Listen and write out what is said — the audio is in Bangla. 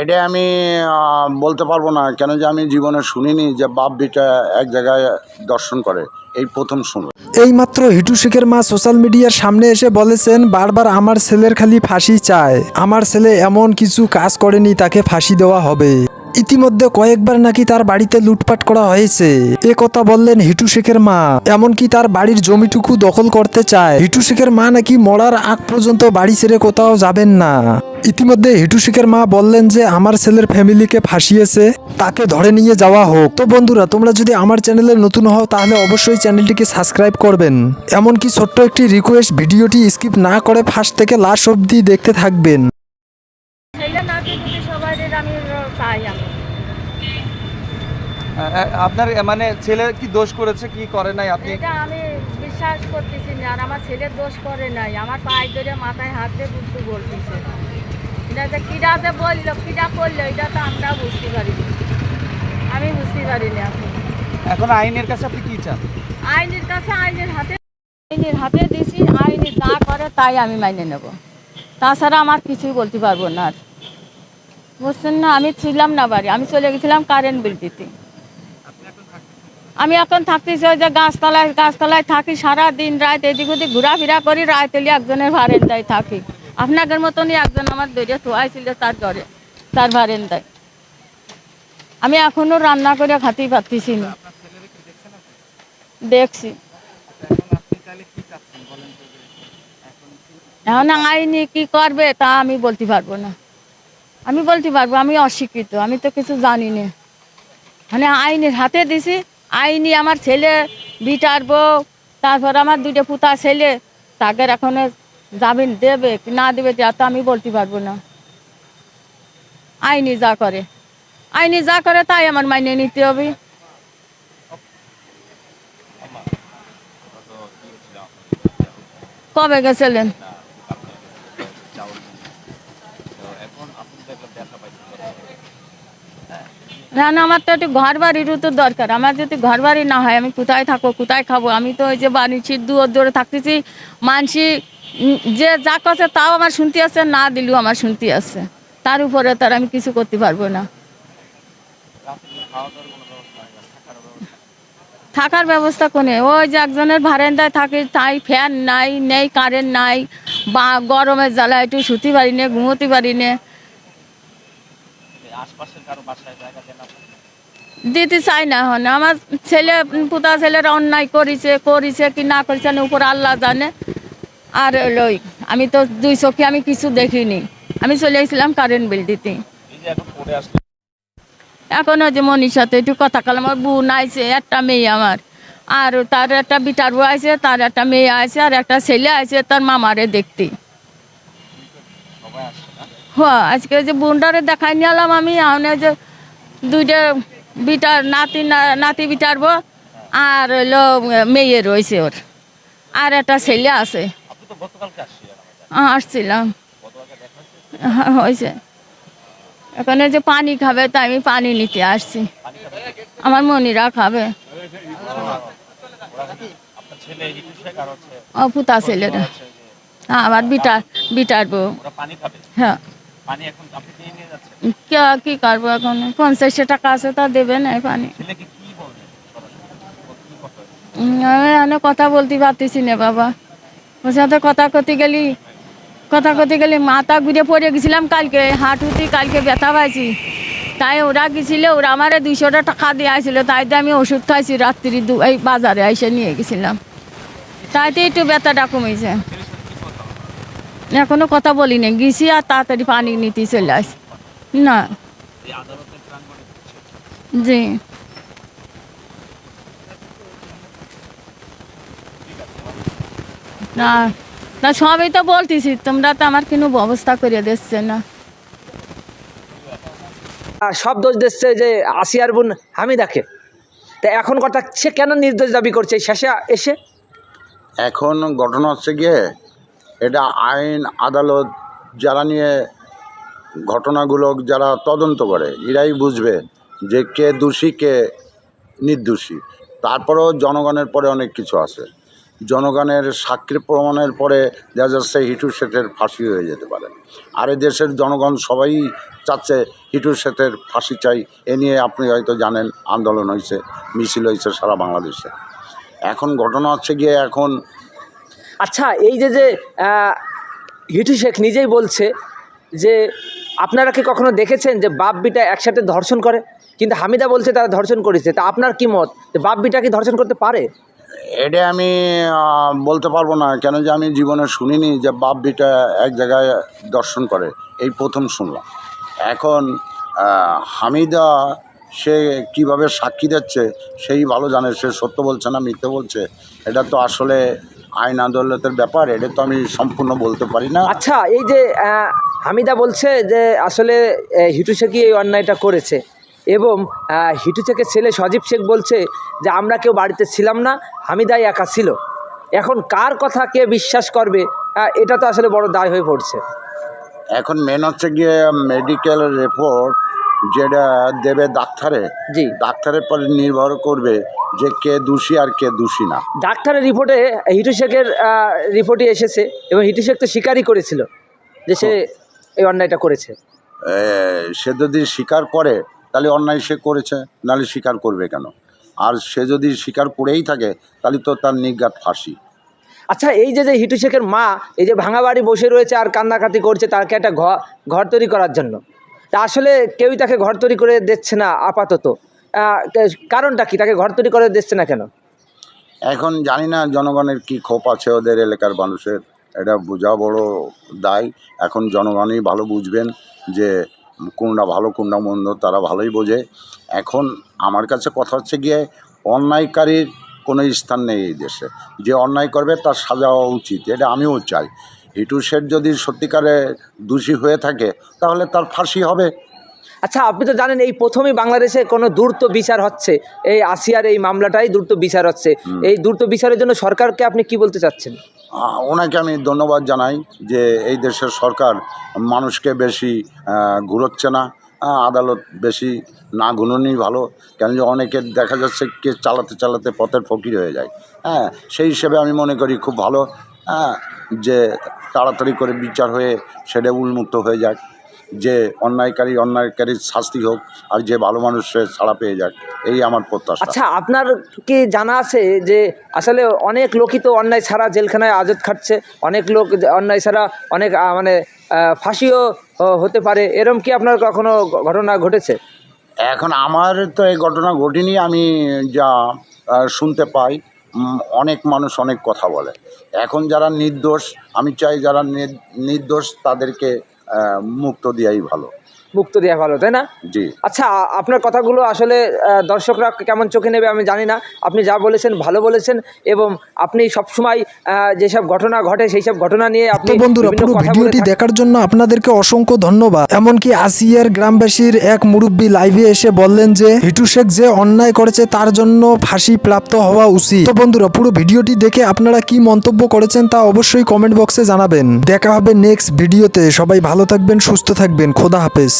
এটা আমি বলতে পারব না। কেন যে আমি জীবনে শুনিনি যে বাপ বিটা এক জায়গায় দর্শন করে। এই প্রথম শুনলাম এইমাত্র হিটু শেখের মা সোশ্যাল মিডিয়ার সামনে এসে বলেছেন, বারবার আমার ছেলের খালি ফাঁসি চায়। আমার ছেলে এমন কিছু কাজ করেনি, তাকে ফাঁসি দেওয়া হবে। ইতিমধ্যে কয়েকবার নাকি তার বাড়িতে লুটপাট করা হয়েছে। এ কথা বললেন হিটু শেখের মা। এমনকি তার বাড়ির জমিটুকু দখল করতে চায়। হিটু শেখের মা নাকি মরার আগ পর্যন্ত বাড়ি ছেড়ে কোথাও যাবেন না। ইতিমধ্যে হিটু শেখের মা বললেন যে, আমার ছেলের ফ্যামিলিকে ফাঁসিয়েছে। তাকে ধরে নিয়ে যাওয়া হোক। তো বন্ধুরা, তোমরা যদি আমার চ্যানেলে নতুন হও, তাহলে অবশ্যই চ্যানেলটিকে সাবস্ক্রাইব করবেন। এমনকি ছোট্ট একটি রিকোয়েস্ট ভিডিওটি স্কিপ না করে ফার্স্ট থেকে লাস্ট অবধি দেখতে থাকবেন। নাতি সবাই আমি আমি। আপনার মানে ছেলে কি দোষ করেছে কি করে নাই আপনি? এটা আমি বিশ্বাস করতেছি না আর আমার ছেলে দোষ করে নাই। আমার পায়ে ধরে মাথায় হাত দিয়ে বুঝতে বলতেছে। এটা যে কিরা যে বলল কিরা করল এটা তো আমরা বুঝতে পারিনি আমি বুঝতে পারিনি এখন। এখন আইনের কাছে আপনি কি চান? আইনের কাছে আইনের হাতে আইনের হাতে দিছি আইনি যা করে তাই আমি মাইনে নেব। তাছাড়া আমার কিছুই বলতে পারব না আর বুঝছেন না, আমি ছিলাম না বাড়ি, আমি চলে গেছিলাম কারেন্ট বিল দিতে। আমি এখন থাকতেছি ওই যে গাছতলায় গাছতলায় থাকি সারা দিন রাত এদিক ওদিক ঘোরাফেরা করি, রাত এলে একজনের ভারেন্দায় থাকি। আপনাদের মতনই একজন আমার দৈরে থোয়াই তার ঘরে, তার ভারেন্দায় আমি এখনও রান্না করে খাতেই পারতেছি না। দেখছি। এখন আইনি কি করবে তা আমি বলতে পারব না। আমি বলতে পারব, আমি অশিক্ষিত, আমি তো কিছু জানি না মানে আইনের হাতে দিছি, আইনি আমার ছেলে বিটার বউ, তারপর আমার দুইটা পুতা ছেলে তাকে এখন জামিন দেবে কি না দেবে তা তো আমি বলতে পারব না। আইনি যা করে, আইনি যা করে তাই আমার মাইনে নিতে হবে। কবে গেছিলেন? না না আমার তো একটু ঘর বাড়িরও তো দরকার। আমার যদি ঘর বাড়ি না হয়, আমি কোথায় থাকব, কোথায় খাব? আমি তো ওই যে ছিট দুয়ার দৌড়ে থাকতেছি মানসি যে যা করছে তাও আমার শুনতে আছে না দিলেও আমার শুনতে আছে তার উপরে তার আমি কিছু করতে পারব না। থাকার ব্যবস্থা কোনে? ওই যে একজনের ভারেন্দায় থাকে, তাই ফ্যান নাই, নেই কারেন্ট নাই, বা গরমের জ্বালা একটু শুতে পারি না, ঘুমোতে পারি না। দিতে চাই না হন আমার ছেলে পুতা ছেলেরা অন্যায় করেছে করেছে কি না করেছে না উপর আল্লাহ জানে। আর লই আমি তো দুই চোখে আমি কিছু দেখিনি। আমি চলে এসেছিলাম কারেন্ট বিল দিতে। এখন ওই যে মনির সাথে একটু কথা কাল আমার বোন আইছে একটা মেয়ে আমার। আর তার একটা বিটার বউ আছে তার একটা মেয়ে আছে আর একটা ছেলে আছে তার মামারে দেখতে। হ্যাঁ আজকে যে বোনটারে দেখাই নিয়ে এলাম আমি আমি যে দুইটা বিটার নাতি নাতি বিটারবো আর হইল মেয়ে রয়েছে ওর। আর একটা ছেলে আছে। হ্যাঁ, আসছিলাম। হ্যাঁ, হয়েছে। এখানে যে পানি খাবে তাই আমি পানি নিতে আসছি। আমার মনিরা খাবে। ও পুতা ছেলেরা। হ্যাঁ আবার বিটার বিটার বউ। হ্যাঁ। কে কি করব এখন? পঞ্চাশশো টাকা আছে তা দেবে না পানি। উম, আমি এখানে কথা বলতে পারতেছি না বাবা। ওর সাথে কথা করতে গেলি কথা করতে গেলে মাথা ঘুরে পড়ে গেছিলাম কালকে হাঁটুতে কালকে ব্যথা পাইছি। তাই ওরা গেছিল ওরা আমারে দুইশোটা টাকা দিয়ে আসছিল তাই তো আমি ওষুধ খাইছি রাত্রি এই বাজারে এসে নিয়ে গেছিলাম। তাইতে একটু ব্যথাটা কমেছে। এখনও কথা বলি না গেছি আর তাড়াতাড়ি পানি নিতে চলে আসি। না। জি। না না সবই তো বলতেছি তোমরা তো আমার কোনো ব্যবস্থা করে দিচ্ছে না। সব দোষ দিচ্ছে যে আসিয়ার বোন হামিদাকে। তা এখন কথা সে কেন নির্দোষ দাবি করছে? শেষে এসে? এখন ঘটনা হচ্ছে গিয়ে এটা আইন, আদালত যারা নিয়ে ঘটনাগুলো যারা তদন্ত করে, এরাই বুঝবে যে কে দোষী, কে নির্দোষী। তারপরেও জনগণের পরে অনেক কিছু আছে। জনগণের সাক্ষী প্রমাণের পরে দেখা যাচ্ছে হিটু শেঠের ফাঁসি হয়ে যেতে পারে। আর এ দেশের জনগণ সবাই চাচ্ছে হিটু শেঠের ফাঁসি চাই। এ নিয়ে আপনি হয়তো জানেন, আন্দোলন হয়েছে, মিছিল হয়েছে সারা বাংলাদেশে। এখন ঘটনা হচ্ছে গিয়ে এখন আচ্ছা এই যে যে হিটু শেখ নিজেই বলছে যে, আপনারা কি কখনো দেখেছেন যে বাপ বিটা একসাথে ধর্ষণ করে? কিন্তু হামিদা বলছে তারা ধর্ষণ করেছে। তা আপনার কি মত? বাপ বিটা কি ধর্ষণ করতে পারে? এটা আমি বলতে পারব না। কেন যে আমি জীবনে শুনিনি যে বাপ বিটা এক জায়গায় দর্শন করে? এই প্রথম শুনলাম। এখন হামিদা সে কীভাবে সাক্ষী দিচ্ছে, সেই ভালো জানে। সে সত্য বলছে না মিথ্যে বলছে? এটা তো আসলে আইন আদালতের ব্যাপার এটা তো আমি সম্পূর্ণ বলতে পারি না। আচ্ছা এই যে হামিদা বলছে যে আসলে হিটু শেখই এই অন্যায়টা করেছে এবং হিটু শেখের ছেলে সজীব শেখ বলছে যে আমরা কেউ বাড়িতে ছিলাম না হামিদাই একা ছিল। এখন কার কথা কে বিশ্বাস করবে? এটা তো আসলে বড় দায় হয়ে পড়ছে। এখন মেন হচ্ছে গিয়ে মেডিকেল রিপোর্ট যেটা দেবে ডাক্তারে জি। ডাক্তারের পরে নির্ভর করবে যে কে দোষী আর কে দোষী না। ডাক্তারের রিপোর্টে হিটু শেখের রিপোর্টে এসেছে এবং হিটু শেখ তো স্বীকারই করেছিল যে সে এই অন্যায়টা করেছে। সে যদি স্বীকার করে তাহলে অন্যায় সে করেছে নাহলে স্বীকার করবে কেন? আর সে যদি স্বীকার করেই থাকে তাহলে তো তার নিজ্ঞাত ফাঁসি। আচ্ছা এই যে যে হিটু শেখের মা এই যে ভাঙা বাড়ি বসে রয়েছে আর কান্নাকাটি করছে তাকে একটা ঘর ঘর তৈরি করার জন্য তা আসলে কেউই তাকে ঘর তৈরি করে দিচ্ছে না আপাতত। কারণটা কি? তাকে ঘর তৈরি করে দিচ্ছে না কেন? এখন জানি না জনগণের কি ক্ষোভ আছে ওদের এলাকার মানুষের। এটা বোঝা বড় দায়। এখন জনগণই ভালো বুঝবেন যে কোনটা ভালো, কোনটা মন্দ, তারা ভালোই বোঝে। এখন আমার কাছে কথা হচ্ছে গিয়ে অন্যায়কারীর কোনো স্থান নেই এই দেশে। যে অন্যায় করবে তার সাজা হওয়া উচিত। এটা আমিও চাই। হিটু শেঠ যদি সত্যিকারে দোষী হয়ে থাকে তাহলে তার ফাঁসি হবে। আচ্ছা আপনি তো জানেন এই প্রথমেই বাংলাদেশে কোনো দ্রুত বিচার হচ্ছে। এই আসিয়ার এই মামলাটাই দ্রুত বিচার হচ্ছে। এই দ্রুত বিচারের জন্য সরকারকে আপনি কি বলতে চাচ্ছেন? ওনাকে আমি ধন্যবাদ জানাই যে এই দেশের সরকার মানুষকে বেশি ঘুরোচ্ছে না আদালত বেশি না ঘুরোনই ভালো কেন যে অনেকের দেখা যাচ্ছে কে চালাতে চালাতে পথের ফকির হয়ে যায়। হ্যাঁ সেই হিসেবে আমি মনে করি খুব ভালো। হ্যাঁ যে তাড়াতাড়ি করে বিচার হয়ে সেটা উন্মুক্ত হয়ে যাক যে অন্যায়কারী অন্যায়কারীর শাস্তি হোক আর যে ভালো মানুষের ছাড়া পেয়ে যাক এই আমার প্রত্যাশা। আচ্ছা আপনার কি জানা আছে যে আসলে অনেক লোকই তো অন্যায় ছাড়া জেলখানায় আজত খাটছে অনেক লোক অন্যায় ছাড়া অনেক মানে ফাঁসিও হতে পারে এরম কি আপনার কখনো ঘটনা ঘটেছে? এখন আমার তো এই ঘটনা ঘটেনি আমি যা শুনতে পাই। অনেক মানুষ অনেক কথা বলে। এখন যারা নির্দোষ, আমি চাই যারা নির্দোষ তাদেরকে মুক্ত দেওয়াই ভালো। মুক্ত দেওয়া ভালো তাই না? জি। আচ্ছা আপনার কথাগুলো আসলে দর্শকরা কেমন চোখে নেবে আমি জানি না। আপনি যা বলেছেন ভালো বলেছেন এবং আপনি সবসময় যেসব ঘটনা ঘটে সেই সব ঘটনা নিয়ে আপনি বন্ধুরা পুরো ভিডিওটি দেখার জন্য আপনাদেরকে অসংখ্য ধন্যবাদ। এমনকি আসিয়ার গ্রামবাসীর এক মুরব্বী লাইভে এসে বললেন যে হিটু শেখ যে অন্যায় করেছে তার জন্য ফাঁসি প্রাপ্ত হওয়া উচিত। তো বন্ধুরা পুরো ভিডিওটি দেখে আপনারা কি মন্তব্য করেছেন তা অবশ্যই কমেন্ট বক্সে জানাবেন। দেখা হবে নেক্সট ভিডিওতে সবাই ভালো থাকবেন সুস্থ থাকবেন। খোদা হাফেজ।